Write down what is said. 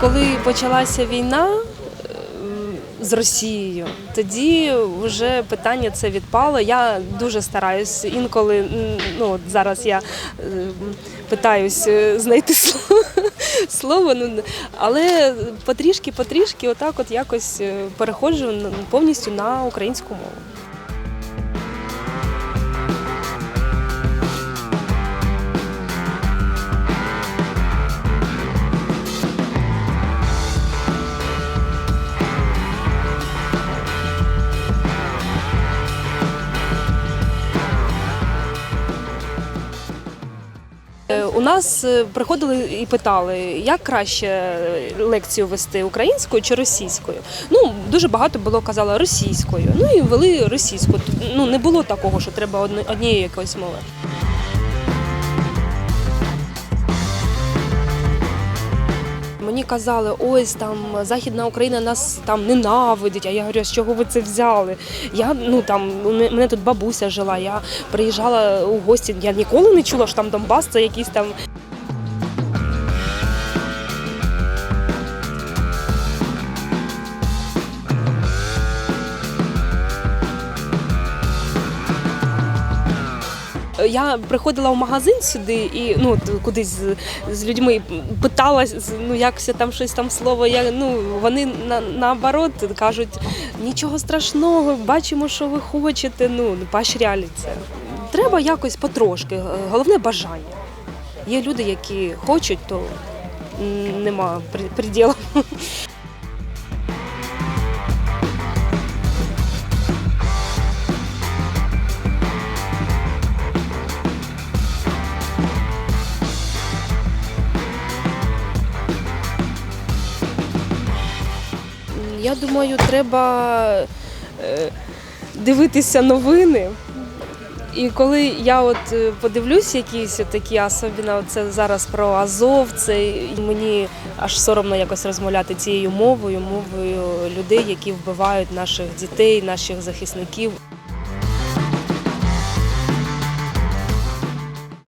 Коли почалася війна е, з Росією, тоді вже питання це відпало. Я дуже стараюсь інколи, ну зараз я е, питаюсь е, знайти слово, слово ну, але потрішки, потрішки, отак от якось переходжу повністю на українську мову. У нас е, приходили і питали, як краще е, лекцію вести українською чи російською. Ну дуже багато було казали російською. Ну і вели російську. Ну не було такого, що треба однієї якоїсь мови. Мені казали, ось там Західна Україна нас там ненавидить. А я говорю, з чого ви це взяли? Я ну там мене тут бабуся жила. Я приїжджала у гості. Я ніколи не чула, що там Донбас це якісь там Я приходила в магазин сюди і ну кудись з, з людьми питалась, ну якся там щось там слово. Я ну вони на, наоборот кажуть, нічого страшного, бачимо, що ви хочете. Ну поощряли. Треба якось потрошки. Головне бажання. Є люди, які хочуть, то нема при- приділу. Я думаю, треба е, дивитися новини. І коли я от е, подивлюсь якісь такі, особливо це зараз про Азов, це мені аж соромно якось розмовляти цією мовою, мовою людей, які вбивають наших дітей, наших захисників.